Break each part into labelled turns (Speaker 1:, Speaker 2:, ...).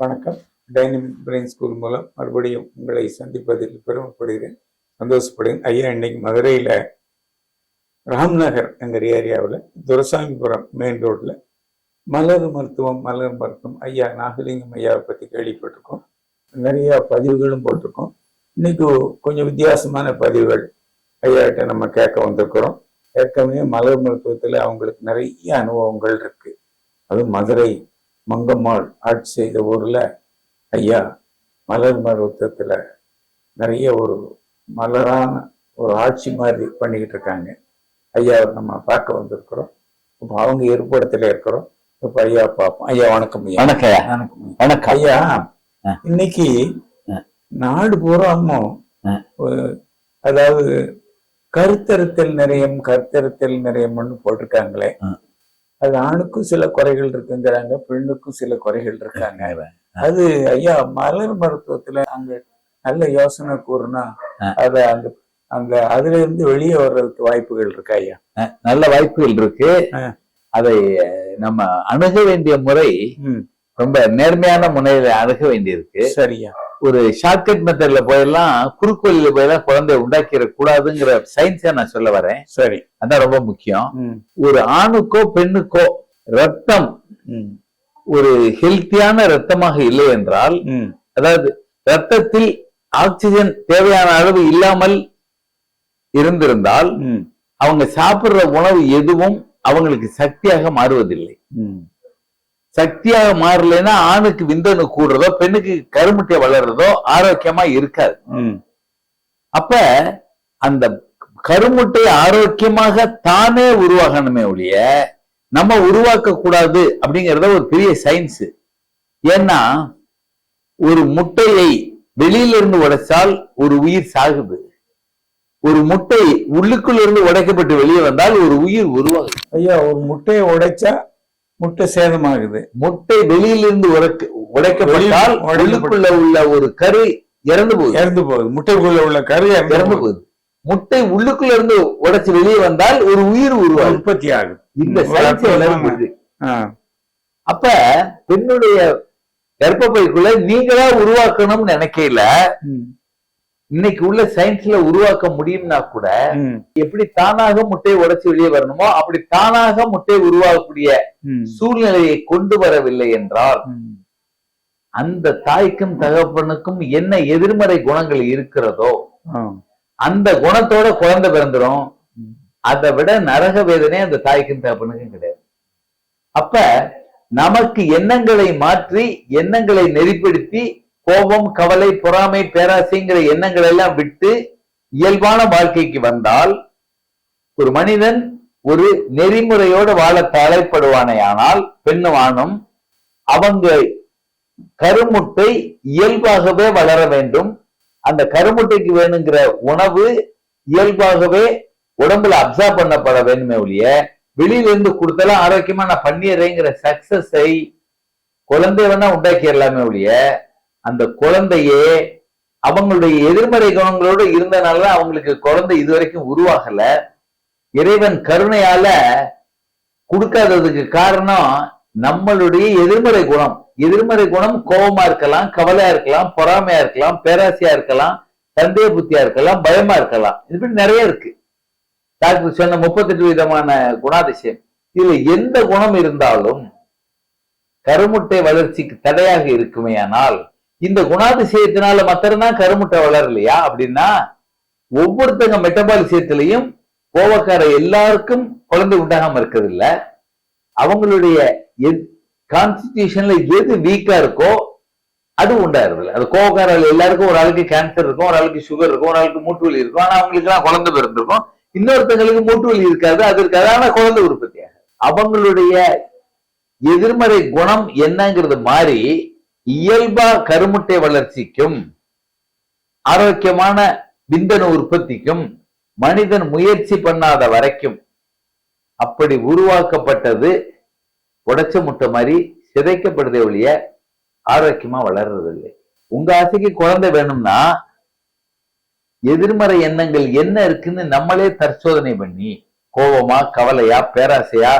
Speaker 1: வணக்கம். Dining brain school மூலம் மறுபடியும் உங்களை சந்திப்பதில் பெருமைப்படுகிறேன். சந்தோஷப்படுகிறேன். ஐயா இன்னைக்கு மதுரையில் ராம்நகர் என்கிற ஏரியாவில் துரசாமிபுரம் மெயின் ரோட்டில் மலர் மருத்துவம் மலர் மருத்துவம். ஐயா நாகலிங்கம் ஐயாவை பற்றி கேள்விப்பட்டிருக்கோம். நிறையா பதிவுகளும் போட்டிருக்கோம். இன்னைக்கு கொஞ்சம் வித்தியாசமான பதிவுகள் ஐயாட்ட நம்ம கேட்க வந்திருக்கிறோம். ஏற்கனவே மலர் மருத்துவத்தில் அவங்களுக்கு நிறைய அனுபவங்கள் இருக்கு. அதுவும் மதுரை மங்கம்மாள் ஆட்சி செய்த ஊர்ல ஐயா மலர் மருத்துவத்துல நிறைய ஒரு மலரான ஒரு ஆட்சி மாதிரி பண்ணிக்கிட்டு இருக்காங்க. ஐயா நம்ம பார்க்க வந்திருக்கிறோம். இப்போ அவங்க இருப்பிடத்துல இருக்கிறோம். இப்போ ஐயா பார்ப்போம். ஐயா வணக்கம் ஐயா.
Speaker 2: வணக்கம்
Speaker 1: வணக்கம் ஐயா. இன்னைக்கு. நாடு பூராமும் அதாவது கருத்தறுத்தல் நிறையம் கருத்தறுத்தல் நிறையம்னு போட்டிருக்காங்களே. அது ஆணுக்கும் சில குறைகள் இருக்குங்கிறாங்க பெண்ணுக்கும் சில குறைகள் இருக்காங்க. அது ஐயா மலர் மருத்துவத்துல அங்க நல்ல யோசனை கூறுனா. அத அந்த அந்த அதுல இருந்து வெளியே வர்றதுக்கு வாய்ப்புகள் இருக்கா ஐயா
Speaker 2: நல்ல வாய்ப்புகள் இருக்கு. அதை நம்ம அணுக வேண்டிய முறை ரொம்ப நேர்மையான முறையில அணுக வேண்டியிருக்கு
Speaker 1: சரியா
Speaker 2: ஒரு ஷார்ட்கட் மெத்தட்ல போயெல்லாம் குறுக்கு வழியில போயெல்லாம் குழந்தைய உண்டாக்கிட கூடாதுங்கிற சயின்ஸை நான் சொல்ல வரேன்.
Speaker 1: சரி.
Speaker 2: அதான் ரொம்ப முக்கியம். ஒரு ஆணுக்கோ பெண்ணுக்கோ ரத்தம் ஒரு ஹெல்த்தியான ரத்தமாக இல்லை என்றால் அதாவது ரத்தத்தில் ஆக்சிஜன் தேவையான அளவு இல்லாமல் இருந்திருந்தால் அவங்க சாப்பிடுற உணவு எதுவும் அவங்களுக்கு சக்தியாக மாறுவதில்லை. சக்தியாக மாறலைன்னா ஆணுக்கு விந்தணு கூடுறதோ பெண்ணுக்கு கருமுட்டை வளர்றதோ ஆரோக்கியமா இருக்காது. அப்ப அந்த கருமுட்டை ஆரோக்கியமாக தானே உருவாகணுமே ஒழிய நம்ம உருவாக்க கூடாது அப்படிங்கறத ஒரு பெரிய சயின்ஸ் ஏன்னா ஒரு முட்டையை வெளியில இருந்து உடைச்சால் ஒரு உயிர் சாகுது. ஒரு முட்டை உள்ளுக்குள்ள இருந்து உடைக்கப்பட்டு வெளியே வந்தால் ஒரு உயிர் உருவாகுது.
Speaker 1: ஐயா ஒரு முட்டையை உடைச்சா முட்டை சேதமாகுது.
Speaker 2: முட்டை வெளியிலிருந்து உடைக்க- உடைக்கப்பட்டால் உள்ளுக்குள்ள உள்ள ஒரு கரு இறந்து போகுது.
Speaker 1: இறந்து போகுது. முட்டைக்குள்ள உள்ள கரு இறந்து போகுது.
Speaker 2: முட்டை உள்ளுக்குள்ள இருந்து உடைச்சு வெளியே வந்தால் ஒரு உயிர் உருவாகுது.
Speaker 1: உற்பத்தி ஆகுது.
Speaker 2: இந்த சயின்ஸ் அப்ப பெண்ணுடைய கர்ப்பப்பைக்குள்ள நீங்களா உருவாக்கணும்னு நினைக்கையில
Speaker 1: ம்,
Speaker 2: இன்னைக்கு உள்ள சயின்ஸ்ல உருவாக்க முடியும்னா கூட எப்படி தானாக முட்டையை உடைச்சு வெளியே வரணுமோ அப்படி தானாக முட்டை உருவாகக்கூடிய சூழ்நிலையை கொண்டு வரவில்லை என்றால். அந்த தாய்க்கும் தகப்பனுக்கும் என்ன எதிர்மறை குணங்கள் இருக்கிறதோ அந்த குணத்தோட குழந்தை பிறந்துரும்.
Speaker 1: ம்.
Speaker 2: அதை விட நரக வேதனை அந்த தாய்க்கும் தகப்பனுக்கும் கிடையாது. அப்ப நமக்கு எண்ணங்களை மாற்றி எண்ணங்களை நெறிப்படுத்தி கோபம் கவலை பொறாமை பேராசைங்கிற எண்ணங்களை எல்லாம் விட்டு இயல்பான வாழ்க்கைக்கு வந்தால் ஒரு மனிதன் ஒரு நெறிமுறையோடு வாழ தலைப்படுவானேயானால் பெண்ணும் ஆணும் அவங்க கருமுட்டை இயல்பாகவே வளர வேண்டும். அந்த கருமுட்டைக்கு வேணுங்கிற உணவு இயல்பாகவே உடம்புல அப்சர்வ் பண்ணப்பட வேண்டுமே ஒழிய வெளியில இருந்து ஆரோக்கியமா நான் பண்ணிடுறேங்கிற சக்சஸை குழந்தை வேணா உண்டாக்கிடலாமே ஒழிய அந்த குழந்தையே அவங்களுடைய எதிர்மறை குணங்களோடு இருந்தனால அவங்களுக்கு குழந்தை இதுவரைக்கும் உருவாகல. இறைவன் கருணையால கொடுக்காததுக்கு காரணம் நம்மளுடைய எதிர்மறை குணம். எதிர்மறை குணம் கோபமா இருக்கலாம் கவலையா இருக்கலாம் பொறாமையா இருக்கலாம் பேராசையா இருக்கலாம் சந்தேக புத்தியா இருக்கலாம் பயமா இருக்கலாம். இது மாதிரி நிறைய இருக்கு. டாக்டர் சொன்ன முப்பத்தெட்டு விதமான குணாதிசயம். இதுல எந்த குணம் இருந்தாலும் கருமுட்டை வளர்ச்சிக்கு தடையாக இருக்குமே ஆனால் இந்த குணாதிசயத்தினால மாத்திரம்தான் கருமுட்டை வளரலையா? அப்படின்னா ஒவ்வொருத்தங்க மெட்டபாலிசயத்திலையும் கோவக்கார எல்லாருக்கும் குழந்தை உண்டாகாம இருக்கிறது இல்ல அவங்களுடைய கான்ஸ்டிடியூஷன்ல எது வீக்கா இருக்கோ அது உண்டாயிருது அது கோவக்காரர்கள் எல்லாருக்கும் ஒரு ஆளுக்கு கேன்சர் இருக்கும் ஒரு ஆளுக்கு சுகர் இருக்கும் ஒரு ஆளுக்கு மூட்டு வலி இருக்கும். ஆனா அவங்களுக்கு எல்லாம் குழந்தை பிறந்திருக்கும் இன்னொருத்தங்களுக்கு மூட்டு வலி இருக்காது. அது இருக்காது. ஆனா குழந்தை உற்பத்தியாக அவங்களுடைய எதிர்மறை குணம் என்னங்கிறது மாறி இயல்பா கருமுட்டை வளர்ச்சிக்கும் ஆரோக்கியமான விந்தணு உற்பத்திக்கும் மனிதன் முயற்சி பண்ணாத வரைக்கும் அப்படி உருவாக்கப்பட்டது உடைச்ச முட்டை மாதிரி சிதைக்கப்படுதே ஒழிய ஆரோக்கியமா வளர்றதில்லை. உங்க ஆசைக்கு குழந்தை வேணும்னா எதிர்மறை எண்ணங்கள் என்ன இருக்குன்னு நம்மளே தற்சோதனை பண்ணி கோபமா கவலையா பேராசையா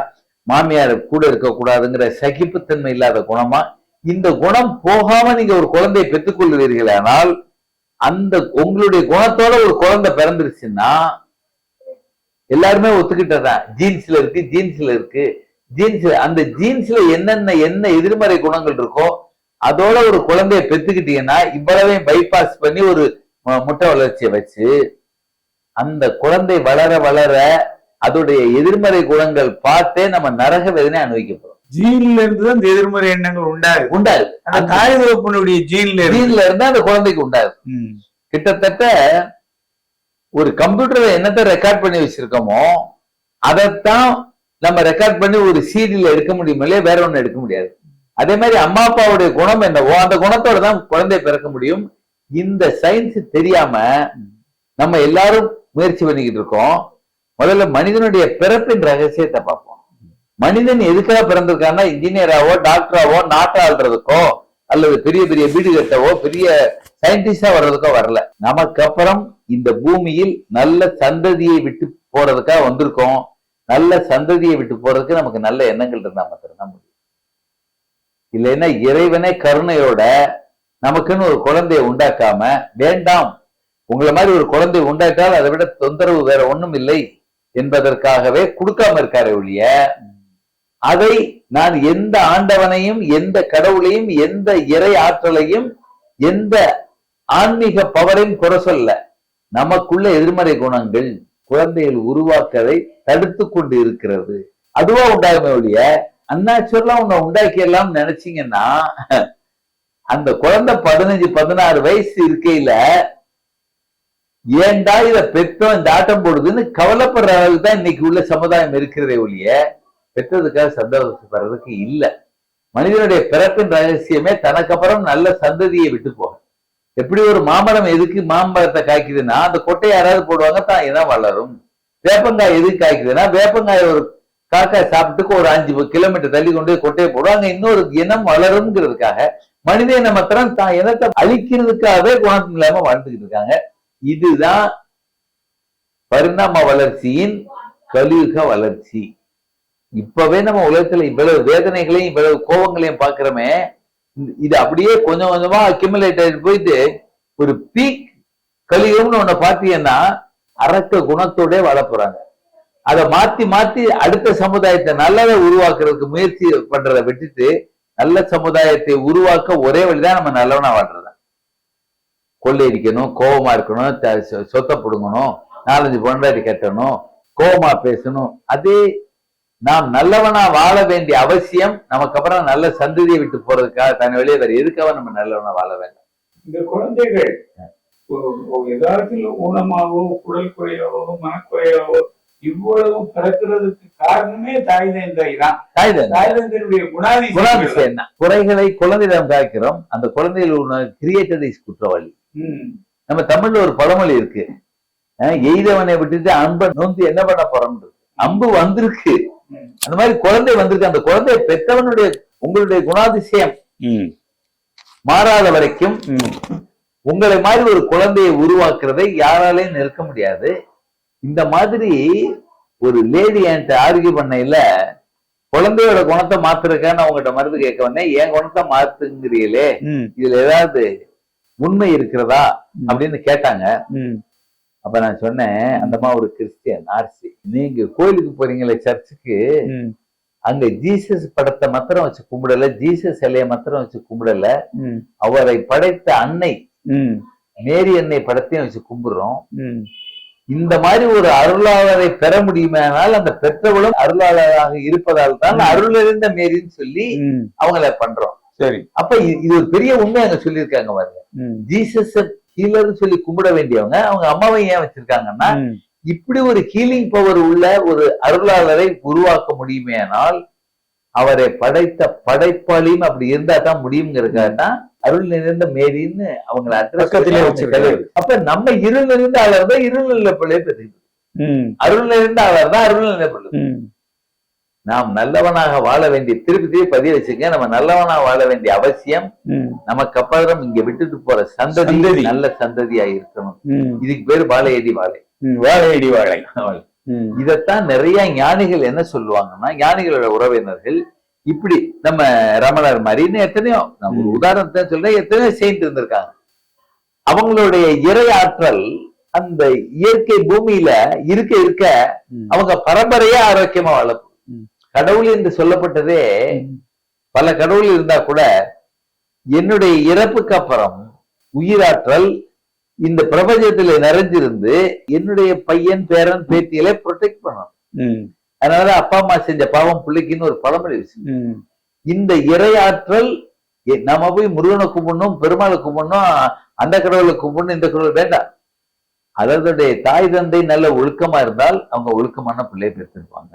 Speaker 2: மாமியார் கூட இருக்க கூடாதுங்கிற சகிப்புத்தன்மை இல்லாத குணமா இந்த குணம் போகாம நீங்க ஒரு குழந்தையை பெற்றுக்கொள்வீர்களானால் அந்த உங்களுடைய குணத்தோட ஒரு குழந்தை பிறந்துருச்சுன்னா எல்லாருமே ஒத்துக்கிட்டதான் ஜீன்ஸ்ல இருக்கு ஜீன்ஸ்ல இருக்கு. ஜீன்ஸ்ல அந்த ஜீன்ஸ்ல என்னென்ன என்ன எதிர்மறை குணங்கள் இருக்கோ அதோட ஒரு குழந்தைய பெத்துக்கிட்டீங்கன்னா இவ்வளவையும் பைபாஸ் பண்ணி ஒரு முட்டை வளர்ச்சியை வச்சு அந்த குழந்தை வளர வளர அதோடைய எதிர்மறை குணங்கள் பார்த்தே நம்ம நரக வேதனை அனுபவிக்க போறோம்.
Speaker 1: ஜீன்ல இருந்து தான் இந்த எதிர்மறை எண்ணங்கள் உண்டாகுது.
Speaker 2: உண்டாது
Speaker 1: அந்த தாய் தகப்பனுடைய ஜீன்ல
Speaker 2: ஜீன்ல இருந்தா அந்த குழந்தைக்கு உண்டாது
Speaker 1: ம்.
Speaker 2: கிட்டத்தட்ட ஒரு கம்ப்யூட்டர்ல என்னத்தை ரெக்கார்ட் பண்ணி வச்சிருக்கோமோ அதைத்தான் நம்ம ரெக்கார்ட் பண்ணி ஒரு சீடியில் எடுக்க முடியும் இல்லையா? வேற ஒண்ணு எடுக்க முடியாது. அதே மாதிரி அம்மா அப்பாவுடைய குணம் என்னவோ அந்த குணத்தோட தான் குழந்தை பிறக்க முடியும். இந்த சயின்ஸ் தெரியாம நம்ம எல்லாரும் முயற்சி பண்ணிக்கிட்டு இருக்கோம். முதல்ல மனிதனுடைய பிறப்பின் ரகசியத்தை பார்ப்போம். மனிதன் எதுக்காக பிறந்திருக்கான்னா இன்ஜினியராவோ டாக்டராவோ நாட்டை ஆள்றதுக்கோ அல்லது பெரிய பெரிய வீடு கட்டவோ பெரிய சயின்டிஸ்டா வர்றதுக்கோ வரல. நமக்கு அப்புறம் இந்த பூமியில் நல்ல சந்ததியை விட்டு போறதுக்காக வந்திருக்கோம். நல்ல சந்ததியை விட்டு போறதுக்கு நமக்கு நல்ல எண்ணங்கள் இருந்தா மாத்திரம் முடியும். இல்லைன்னா இறைவனே கருணையோட நமக்குன்னு ஒரு குழந்தையை உண்டாக்காம வேண்டாம். உங்களை மாதிரி ஒரு குழந்தை உண்டாக்கால் அதை விட தொந்தரவு வேற ஒண்ணும் இல்லை என்பதற்காகவே கொடுக்காம இருக்காரு ஒழிய அதை நான் எந்த ஆண்டவனையும் எந்த கடவுளையும் எந்த இறை ஆற்றலையும் எந்த ஆன்மீக பவரையும் குறை சொல்ல நமக்குள்ள எதிர்மறை குணங்கள் குழந்தைகள் உருவாக்கதை தடுத்து கொண்டு இருக்கிறது. அதுவா உண்டாகுமே ஒழிய அந்நாச்சுரலா உன்னை உண்டாக்கிடலாம் நினைச்சீங்கன்னா அந்த குழந்தை பதினஞ்சு பதினாறு வயசு இருக்கையில ஏன்டா இத பெற்றோம் இந்த ஆட்டம் போடுதுன்னு கவலைப்படுற அளவுக்கு தான் இன்னைக்கு உள்ள சமுதாயம் இருக்கிறதே ஒழிய பெற்றதுக்காக சந்தோஷப்படுறதுக்கு இல்ல. மனிதனுடைய பிறப்பின் ரகசியமே தனக்கு அப்புறம் நல்ல சந்ததியை விட்டு போக எப்படி ஒரு மாமரம் எதுக்கு மாம்பழத்தை காய்க்குதுன்னா அந்த கொட்டை யாராவது போடுவாங்க தான் இதான் வளரும். வேப்பங்காய் எதுக்கு காய்க்குதுன்னா வேப்பங்காய் ஒரு காக்காய் சாப்பிட்டுக்கு ஒரு அஞ்சு கிலோமீட்டர் தள்ளி கொண்டு போய் கொட்டையை போடுவாங்க. இன்னொரு இனம் வளரும்ங்கிறதுக்காக மனித இன மாத்திரம் தான் இனத்தை அழிக்கிறதுக்காகவே குணம் இல்லாம வாழ்ந்துகிட்டு இருக்காங்க. இதுதான் பரிணாம வளர்ச்சியின் கலியுக வளர்ச்சி. இப்பவே நம்ம உலகத்துல இவ்வளவு வேதனைகளையும் இவ்வளவு கோபங்களையும் பாக்குறோமே இது அப்படியே கொஞ்சம் கொஞ்சமா அக்யூமுலேட் ஆயிட்டு போயிட்டு ஒரு பீக் கலியுகம்னு ஒண்ண பாத்தீங்கன்னா அரக்க குணத்தோட வளர்ப்புறாங்க போறாங்க. அதை மாத்தி மாத்தி அடுத்த சமுதாயத்தை நல்லதை உருவாக்குறதுக்கு முயற்சி பண்றதை விட்டுட்டு நல்ல சமுதாயத்தை உருவாக்க ஒரே வழிதான் நம்ம நல்லவனா வாழ்றது கொள்ளையடிக்கணும் கோவமா இருக்கணும் சொத்தை பிடுங்கணும் நாலஞ்சு பொண்டாட்டி கட்டணும் கோபமா பேசணும் அதே நாம் நல்லவனா வாழ வேண்டிய அவசியம் நமக்கு அப்புறம் நல்ல சந்ததியை விட்டு போறதுக்காக தன் வெளியே வேற எதுக்காக நம்ம நல்லவனா வாழ வேண்டாம்?
Speaker 1: இந்த குழந்தைகள் யதார்த்தத்தில் ஊனமாவோ குடல் குறையாவோ மனக்குறையாவோ இவ்வளவு பிறக்கிறதுக்கு காரணமே தாய் தாய் தான்.
Speaker 2: தாய் தானே.
Speaker 1: தாய் தந்தையினுடைய குணாதிசயம்
Speaker 2: குணாதிசயம் என்ன? குறைகளை குழந்தையிடம் காய்க்கிறோம் அந்த குழந்தைகள் கிரியேட்டட் இஸ் குற்றவாளி. நம்ம தமிழ்ல ஒரு பழமொழி இருக்கு. எய்தவனை விட்டுட்டு அன்பை நோந்து என்ன பண்ண போறோம் அம்பு வந்திருக்கு. அந்த மாதிரி குழந்தை வந்திருக்கு அந்த குழந்தையை பெற்றவனுடைய உங்களுடைய குணாதிசயம். மாறாத வரைக்கும். உங்களை மாதிரி ஒரு குழந்தையை உருவாக்குறதை யாராலையும் நிற்க முடியாது இந்த மாதிரி ஒரு லேடி என்கிட்ட ஆர்கியூ பண்ணையில குழந்தையோட குணத்தை மாத்துறதுக்காக நான் உங்ககிட்ட மருந்து கேட்க வந்தேன் என் குணத்தை மாத்துங்கிறீங்களே. இதுல ஏதாவது உண்மை இருக்கிறதா அப்படின்னு கேட்டாங்க. அப்ப நான் சொன்னேன் அந்தம்மா ஒரு கிறிஸ்டியன் ஆர்சி நீங்க கோயிலுக்கு போறீங்களே சர்ச்சுக்கு. அங்க ஜீசஸ் படத்தை மாத்திரம் வச்சு கும்பிடல ஜீசஸ் சிலையை மாத்திரம் வச்சு கும்பிடல. அவரை படைத்த அன்னை. மேரி அன்னை படத்தையும் வச்சு கும்பிடுறோம். இந்த மாதிரி ஒரு அருளாளரை பெற முடியுமானால் அந்த பெற்றவளும் அருளாளராக இருப்பதால் தான் அருளிருந்த மேரின்னு சொல்லி. அவங்கள பண்றோம்
Speaker 1: சரி
Speaker 2: அப்ப இது- ஒரு பெரிய உண்மை அங்க சொல்லியிருக்காங்க பாருங்க. ஜீசஸ் ஹீலர் சொல்லி கும்பிட வேண்டியவங்க அவங்க அம்மாவை ஏன் வச்சிருக்காங்கன்னா. இப்படி ஒரு ஹீலிங் பவர் உள்ள ஒரு அருளாளரை உருவாக்க முடியுமேனால் அவரை படைத்த படைப்பாளியும் அப்படி இருந்தா தான் முடியுங்கிறதுக்காக தான் அருள் நிறைந்த மேரின்னு அவங்கள
Speaker 1: வச்சிருக்காரு.
Speaker 2: தலைவர். அப்ப நம்ம இருள் நிறைந்த ஆளர் தான் இருள் நல்ல பிள்ளை பெற்றுக்கிட்டு
Speaker 1: ம்.
Speaker 2: அருள் நிறைந்த ஆளர் தான் அருள் நிறைந்த பிள்ளை. நாம் நல்லவனாக வாழ வேண்டிய திருப்பி திருப்பி பதிய வச்சுங்க நம்ம நல்லவனாக வாழ வேண்டிய அவசியம். நமக்கு அப்புறம் இங்க விட்டுட்டு போற சந்ததி. நல்ல சந்ததியா இருக்கணும். இதுக்கு பேரு வாழையடி வாழை.
Speaker 1: வாழையடி வாழை.
Speaker 2: இதத்தான் நிறைய ஞானிகள் என்ன சொல்லுவாங்கன்னா ஞானிகளோட உறவினர்கள் இப்படி நம்ம ரமணர் மாதிரி இன்னும் எத்தனையோ நான் ஒரு
Speaker 1: ம்.
Speaker 2: உதாரணத்தை சொல்றேன் எத்தனையோ செயின்ட் இருந்திருக்காங்க அவங்களுடைய இறை ஆற்றல் அந்த இயற்கை பூமியில இருக்க இருக்க. அவங்க பரம்பரையா ஆரோக்கியமா
Speaker 1: ம்.
Speaker 2: கடவுள் என்று சொல்லப்பட்டதே பல கடவுள் இருந்தா கூட என்னுடைய இறப்புக்கு அப்புறம் உயிராற்றல் இந்த பிரபஞ்சத்துல நிறைஞ்சிருந்து என்னுடைய பையன் பேரன் பேத்திகளை ப்ரொடெக்ட் பண்ணும்
Speaker 1: ம்,
Speaker 2: அதனால அப்பா அம்மா செஞ்ச பாவம் பிள்ளைக்குன்னு ஒரு பழமொழி விஷயம் இந்த இறையாற்றல் எ- நாம போய் முருகனை கும்பிடணும் பெருமாளை கும்பிடணும் அந்த கடவுளை கும்பிடணும் இந்த கடவுள் வேண்டாம். அதனுடைய தாய் தந்தை நல்ல ஒழுக்கமா இருந்தால் அவங்க ஒழுக்கமான பிள்ளையை பெற்றிருப்பாங்க.